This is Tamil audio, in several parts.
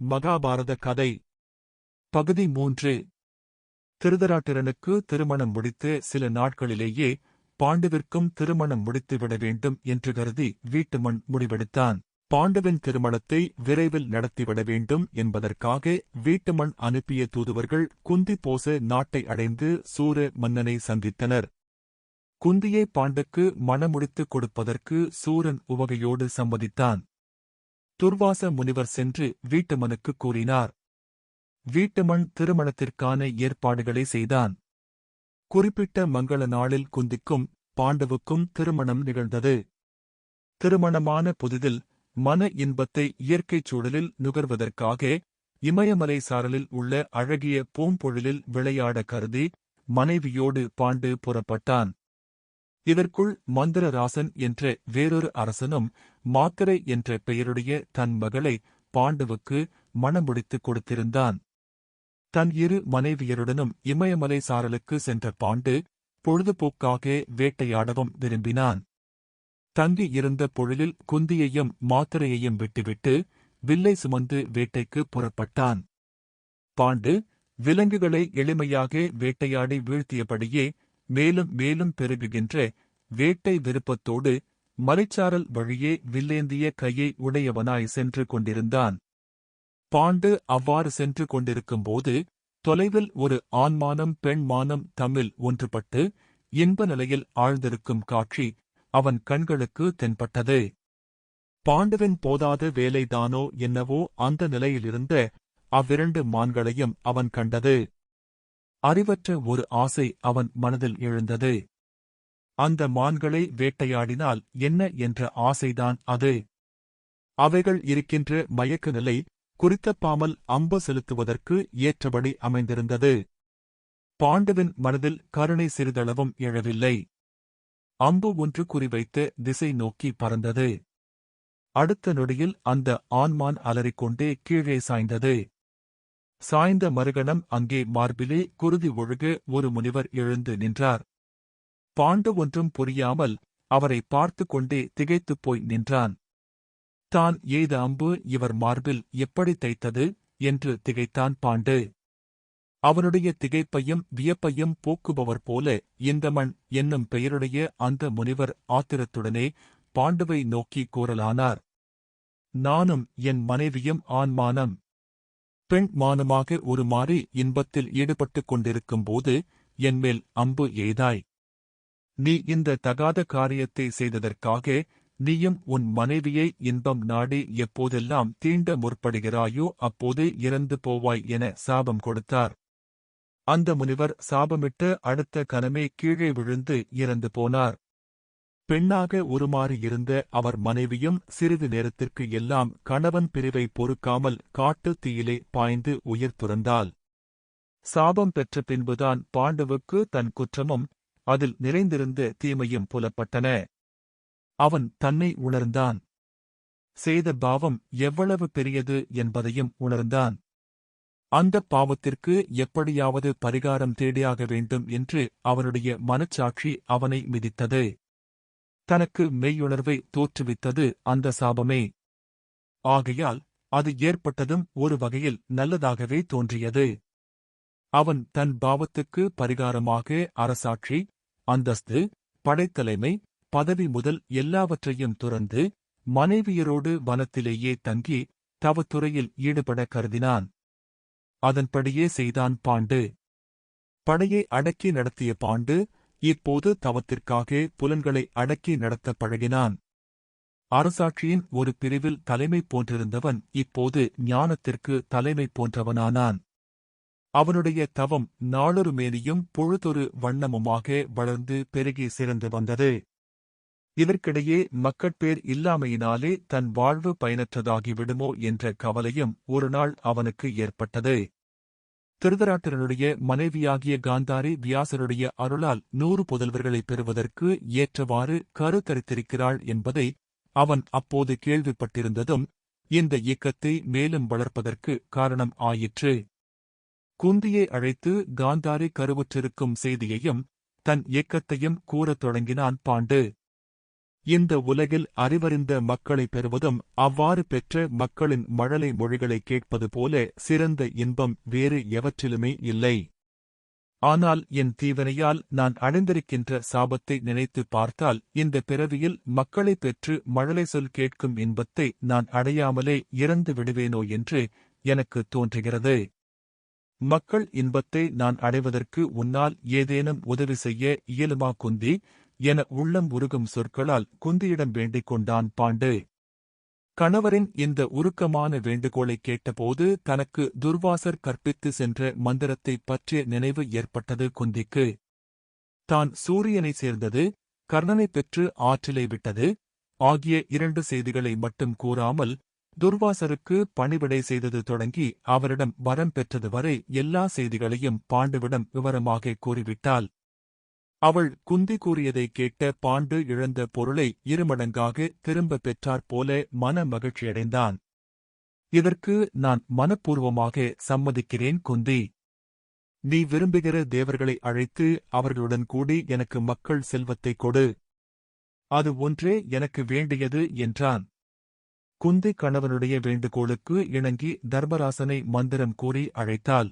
மகாபாரத கதை. பகுதி மூன்று. திருதராட்டிரனுக்கு திருமணம் முடித்து சில நாட்களிலேயே பாண்டுவிற்கும் திருமணம் முடித்துவிட வேண்டும் என்று கருதி வீட்டுமண் முடிவெடுத்தான். பாண்டவின் திருமணத்தை விரைவில் நடத்திவிட வேண்டும் என்பதற்காக வீட்டுமண் அனுப்பிய தூதுவர்கள் குந்தி போச நாட்டை அடைந்து சூர மன்னனை சந்தித்தனர். குந்தியை பாண்டுக்கு மணமுடித்துக் கொடுப்பதற்கு சூரன் உவகையோடு சம்மதித்தான். துர்வாச முனிவர் சென்று வீட்டுமனுக்கு கூறினார். வீட்டுமன் திருமணத்திற்கான ஏற்பாடுகளை செய்தான். குறிப்பிட்ட மங்கள நாளில் குந்திக்கும் பாண்டவுக்கும் திருமணம் நிகழ்ந்தது. திருமணமான புதிதில் மன இன்பத்தை இயற்கைச் சூழலில் நுகர்வதற்காக இமயமலை சாரலில் உள்ள அழகிய பூம்பொழிலில் விளையாட கருதி மனைவியோடு பாண்டு புறப்பட்டான். இதற்குள் மந்திரராசன் என்ற வேறொரு அரசனும் மாத்திரை என்ற பெயருடைய தன் மகளை பாண்டுவுக்கு மணமுடித்துக் கொடுத்திருந்தான். தன் இரு மனைவியருடனும் இமயமலை சாரலுக்கு சென்ற பாண்டு பொழுதுபோக்காக வேட்டையாடவும் விரும்பினான். தங்கி இருந்த பொழிலில் குந்தியையும் மாத்திரையையும் விட்டுவிட்டு வில்லை சுமந்து வேட்டைக்கு புறப்பட்டான். பாண்டு விலங்குகளை எளிமையாக வேட்டையாடி வீழ்த்தியபடியே மேலும் மேலும் பெருகுகின்ற வேட்டை விருப்பத்தோடு மலைச்சாரல் வழியே வில்லேந்திய கையை உடையவனாய் சென்று கொண்டிருந்தான். பாண்டு அவ்வாறு சென்று கொண்டிருக்கும்போது தொலைவில் ஒரு ஆண்மானம் பெண்மானம் தமிழ் ஒன்றுபட்டு இன்ப நிலையில் ஆழ்ந்திருக்கும் காட்சி அவன் கண்களுக்கு தென்பட்டது. பாண்டுவின் போதாத வேலைதானோ என்னவோ அந்த நிலையிலிருந்த அவ்விரண்டு மான்களையும் அவன் கண்டது. அறிவற்ற ஒரு ஆசை அவன் மனதில் எழுந்தது. அந்த மான்களை வேட்டையாடினால் என்ன என்ற ஆசைதான் அது. அவைகள் இருக்கின்ற மயக்க நிலை குறித்தப்பாமல் அம்பு செலுத்துவதற்கு ஏற்றபடி அமைந்திருந்தது. பாண்டவின் மனதில் கருணை சிறிதளவும் எழவில்லை. அம்பு ஒன்று குறிவைத்து திசை நோக்கி பறந்தது. அடுத்த நொடியில் அந்த ஆண்மான் அலறிக்கொண்டே கீழே சாய்ந்தது. சாய்ந்த மறுகணம் அங்கே மார்பிலே குருதி ஒழுக ஒரு முனிவர் எழுந்து நின்றார். பாண்டு ஒன்றும் புரியாமல் அவரை பார்த்து கொண்டே திகைத்துப் போய் நின்றான். தான் எய்த அம்பு இவர் மார்பில் எப்படி தைத்தது என்று திகைத்தான் பாண்டு. அவனுடைய திகைப்பையும் வியப்பையும் போக்குபவர் போல இந்தமண் என்னும் பெயருடைய அந்த முனிவர் ஆத்திரத்துடனே பாண்டுவை நோக்கி கூறலானார். நானும் என் மனைவியும் ஆண்மானம். பெண் மானமாக ஒரு மாறி இன்பத்தில் ஈடுபட்டுக் கொண்டிருக்கும்போது என்மேல் அம்பு எய்தாய் நீ இந்த தகாத காரியத்தை செய்ததற்காக நீயும் உன் மனைவியை இன்பம் நாடி எப்போதெல்லாம் தீண்ட முற்படுகிறாயோ அப்போது இறந்து போவாய் என சாபம் கொடுத்தார். அந்த முனிவர் சாபமிட்டு அடுத்த கனமே கீழே விழுந்து இறந்து போனார். பெண்ணாக உருமாறியிருந்த அவர் மனைவியும் சிறிது நேரத்திற்கு எல்லாம் கணவன் பிரிவை பொறுக்காமல் காட்டு தீயிலே பாய்ந்து உயிர் துறந்தாள். சாபம் பெற்ற பின்புதான் பாண்டவுக்கு தன் குற்றமும் அதில் நிறைந்திருந்த தீமையும் புலப்பட்டன. அவன் தன்னை உணர்ந்தான். செய்த பாவம் எவ்வளவு பெரியது என்பதையும் உணர்ந்தான். அந்தப் பாவத்திற்கு எப்படியாவது பரிகாரம் தேடியாக வேண்டும் என்று அவனுடைய மனச்சாட்சி அவனை மிதித்தது. தனக்கு மெய்யுணர்வை தோற்றுவித்தது அந்த சாபமே. ஆகையால் அது ஏற்பட்டதும் ஒரு வகையில் நல்லதாகவே தோன்றியது. அவன் தன் பாவத்துக்கு பரிகாரமாக அரசாட்சி அந்தஸ்து படைத்தலைமை பதவி முதல் எல்லாவற்றையும் துறந்து மனைவியரோடு வனத்திலேயே தங்கி தவத்துறையில் ஈடுபட கருதினான். அதன்படியே செய்தான் பாண்டு. படையை அடக்கி நடத்திய பாண்டு இப்போது தவத்திற்காக புலன்களை அடக்கி நடத்த பழகினான். அரசாட்சியின் ஒரு பிரிவில் தலைமை போன்றிருந்தவன் இப்போது ஞானத்திற்கு தலைமை போன்றவனானான். அவனுடைய தவம் நாளொரு மேனியும் பொழுதொரு வண்ணமுமாக வளர்ந்து பெருகி சிறந்து வந்தது. இதற்கிடையே மக்கட்பேர் இல்லாமையினாலே தன் வாழ்வு பயனற்றதாகிவிடுமோ என்ற கவலையும் ஒரு நாள் அவனுக்கு ஏற்பட்டது. திருதராட்டிரனுடைய மனைவியாகிய காந்தாரி வியாசருடைய அருளால் நூறு புதல்வர்களைப் பெறுவதற்கு ஏற்றவாறு கருத்தரித்திருக்கிறாள் என்பதை அவன் அப்போது கேள்விப்பட்டிருந்ததும் இந்த இயக்கத்தை மேலும் வளர்ப்பதற்கு காரணம் ஆயிற்று. குந்தியை அழைத்து காந்தாரி கருவுற்றிருக்கும் செய்தியையும் தன் இயக்கத்தையும் கூறத் தொடங்கினான் பாண்டு. இந்த உலகில் அறிவறிந்த மக்களை பெறுவதும் அவ்வாறு பெற்ற மக்களின் மழலை மொழிகளை கேட்பது போல சிறந்த இன்பம் வேறு எவற்றிலுமே இல்லை. ஆனால் என் தீவினையால் நான் அடைந்திருக்கின்ற சாபத்தை நினைத்து பார்த்தால் இந்த பிறவியில் மக்களை பெற்று மழலை சொல் கேட்கும் இன்பத்தை நான் அடையாமலே இறந்து விடுவேனோ என்று எனக்கு தோன்றுகிறது. மக்கள் இன்பத்தை நான் அடைவதற்கு உன்னால் ஏதேனும் உதவி செய்ய இயலுமா குந்தி? என உள்ளம் உருகும் சொற்களால் குந்தியிடம் வேண்டிக் கொண்டான் பாண்டு. கணவரின் இந்த உருக்கமான வேண்டுகோளைக் கேட்டபோது தனக்கு துர்வாசர் கற்பித்து சென்ற மந்திரத்தைப் பற்றிய நினைவு ஏற்பட்டது குந்திக்கு. தான் சூரியனை சேர்ந்தது கர்ணனைப் பெற்று ஆற்றிலை விட்டது ஆகிய இரண்டு செய்திகளை மட்டும் கூறாமல் துர்வாசருக்கு பணிவிடை செய்தது தொடங்கி அவரிடம் வரம் பெற்றது வரை எல்லா செய்திகளையும் பாண்டுவிடம் விவரமாக கூறிவிட்டாள். அவள் குந்தி கூறியதைக் கேட்ட பாண்டு இழந்த பொருளை இருமடங்காக திரும்பப் பெற்றாற் போல மன மகிழ்ச்சியடைந்தான். இதற்கு நான் மனப்பூர்வமாக சம்மதிக்கிறேன் குந்தி. நீ விரும்புகிற தேவர்களை அழைத்து அவர்களுடன் கூடி எனக்கு மக்கள் செல்வத்தைக் கொடு. அது ஒன்றே எனக்கு வேண்டியது என்றான். குந்தி கணவனுடைய வேண்டுகோளுக்கு இணங்கி தர்மராசனை மந்திரம் கூறி அழைத்தாள்.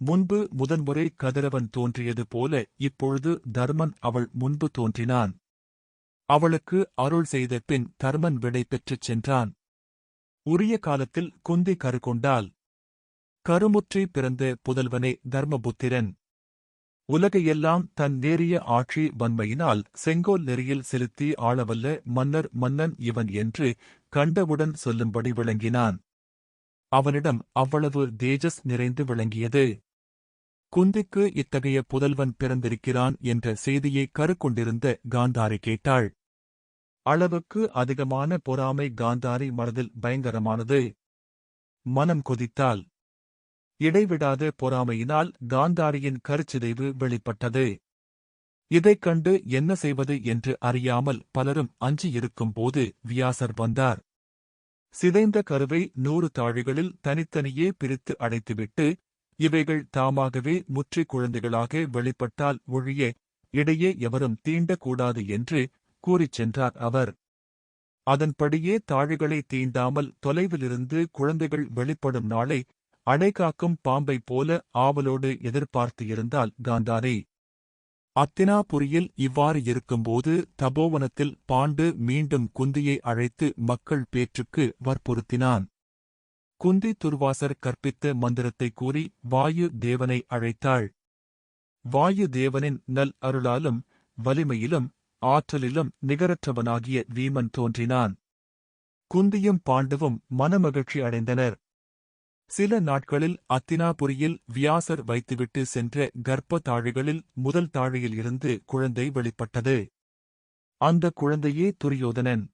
முன்பு முதன்முறை கதிரவன் தோன்றியது போல இப்பொழுது தர்மன் அவள் முன்பு தோன்றினான். அவளுக்கு அருள் செய்த பின் தர்மன் விடை பெற்றுச் சென்றான். உரிய காலத்தில் குந்தி கருகொண்டாள். கருமுற்றி பிறந்த புதல்வனே தர்மபுத்திரன். உலகையெல்லாம் தன் நேரிய ஆட்சி வன்மையினால் செங்கோல் நெறியில் செலுத்தி ஆளவல்ல மன்னர் மன்னன் இவன் என்று கண்டவுடன் சொல்லும்படி விளங்கினான். அவனிடம் அவ்வளவு தேஜஸ் நிறைந்து விளங்கியது. குந்திக்கு இத்தகைய புதல்வன் பிறந்திருக்கிறான் என்ற செய்தியை கருக்கொண்டிருந்த காந்தாரி கேட்டாள். அளவுக்கு அதிகமான பொறாமை காந்தாரி மனதில் பயங்கரமானது. மனம் கொதித்தாள். இடைவிடாத பொறாமையினால் காந்தாரியின் கருச்சிதைவு வெளிப்பட்டது. இதைக் கண்டு என்ன செய்வது என்று அறியாமல் பலரும் அஞ்சியிருக்கும் போது வியாசர் வந்தார். சிதைந்த கருவை நூறு தாழிகளில் தனித்தனியே பிரித்து அடைத்துவிட்டு இவைகள் தாமாகவே முற்றிக் குழந்தைகளாக வெளிப்பட்டால் ஒழிய இடையே எவரும் தீண்டக்கூடாது என்று கூறிச் சென்றார் அவர். அதன்படியே தாழிகளை தீண்டாமல் தொலைவிலிருந்து குழந்தைகள் வெளிப்படும் நாளை அடைகாக்கும் பாம்பைப் போல ஆவலோடு எதிர்பார்த்து இருந்தால் காந்தாரி. அத்தினாபுரியில் இவ்வாறு இருக்கும்போது தபோவனத்தில் பாண்டு மீண்டும் குந்தியை அழைத்து மக்கள் பேற்றுக்கு வற்புறுத்தினான். குந்தி துர்வாசர் கற்பித்த மந்திரத்தை கூறி வாயு தேவனை அழைத்தாள். வாயு தேவனின் நல் அருளாலும் வலிமையிலும் ஆற்றலிலும் நிகரற்றவனாகிய வீமன் தோன்றினான். குந்தியும் பாண்டுவும் மனமகிழ்ச்சி அடைந்தனர். சில நாட்களில் அத்தினாபுரியில் வியாசர் வைத்துவிட்டு சென்ற கர்ப்ப தாழிகளில் முதல் தாழியில் இருந்து குழந்தை வெளிப்பட்டது. அந்த குழந்தையே துரியோதனன்.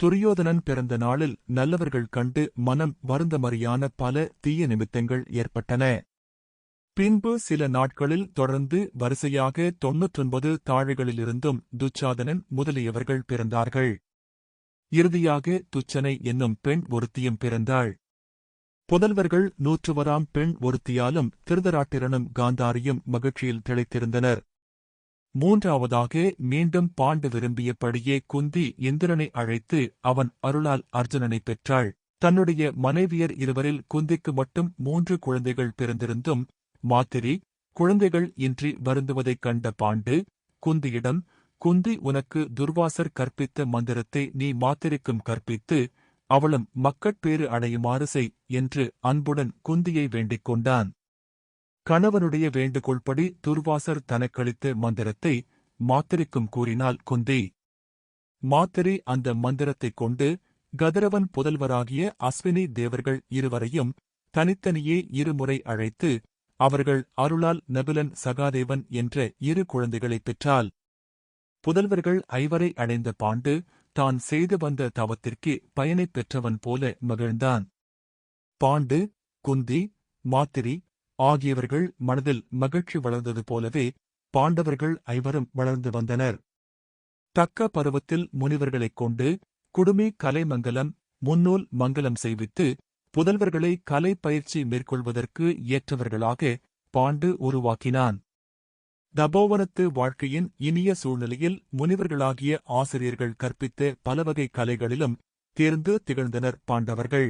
துரியோதனன் பிறந்த நாளில் நல்லவர்கள் கண்டு மனம் வருந்தமறியான பல தீய நிமித்தங்கள் ஏற்பட்டன. பின்பு சில நாட்களில் தொடர்ந்து வரிசையாக தொன்னூற்றொன்பது தாழிகளிலிருந்தும் துச்சாதனன் முதலியவர்கள் பிறந்தார்கள். இறுதியாக துச்சனை என்னும் பெண் ஒருத்தியும் பிறந்தாள். புதல்வர்கள் நூற்றுவராம் பெண் ஒருத்தியாலும் திருதராட்டிரனும் காந்தாரியும் மகிழ்ச்சியில் திளைத்திருந்தனர். மூன்றாவதாக மீண்டும் பாண்டு விரும்பியபடியே குந்தி இந்திரனை அழைத்து அவன் அருளால் அர்ஜுனனை பெற்றாள். தன்னுடைய மனைவியர் இருவரில் குந்திக்கு மட்டும் மூன்று குழந்தைகள் பிறந்திருந்தும் மாத்திரி குழந்தைகள் இன்றி வருந்துவதைக் கண்ட பாண்டு குந்தியிடம் குந்தி உனக்கு துர்வாசர் கற்பித்த மந்திரத்தை நீ மாத்திரிக்கும் கற்பித்து அவளும் மக்கட்பேறு அடையுமாறு செய் என்று அன்புடன் குந்தியை வேண்டிக் கொண்டான். கணவனுடைய வேண்டுகோள்படி துர்வாசர் தனக்களித்த மந்திரத்தை மாத்திரிக்கும் கூறினாள் குந்தி. மாத்திரி அந்த மந்திரத்தைக் கொண்டு கதிரவன் புதல்வராகிய அஸ்வினி தேவர்கள் இருவரையும் தனித்தனியே இருமுறை அழைத்து அவர்கள் அருளால் நபிலன் சகாதேவன் என்ற இரு குழந்தைகளைப் பெற்றாள். புதல்வர்கள் ஐவரை அடைந்த பாண்டு தான் செய்து வந்த தவத்திற்கு பயனைப் பெற்றவன் போல மகிழ்ந்தான். பாண்டு குந்தி மாத்திரி ஆகியவர்கள் மனதில் மகிழ்ச்சி வளர்ந்தது போலவே பாண்டவர்கள் ஐவரும் வளர்ந்து வந்தனர். தக்க பருவத்தில் முனிவர்களைக் கொண்டு குடுமி கலைமங்கலம் முன்னூல் மங்கலம் செய்வித்து புதல்வர்களை கலை பயிற்சி மேற்கொள்வதற்கு ஏற்றவர்களாக பாண்டு உருவாக்கினான். தபோவனத்து வாழ்க்கையின் இனிய சூழ்நிலையில் முனிவர்களாகிய ஆசிரியர்கள் கற்பித்த பலவகை கலைகளிலும் தேர்ந்து திகழ்ந்தனர் பாண்டவர்கள்.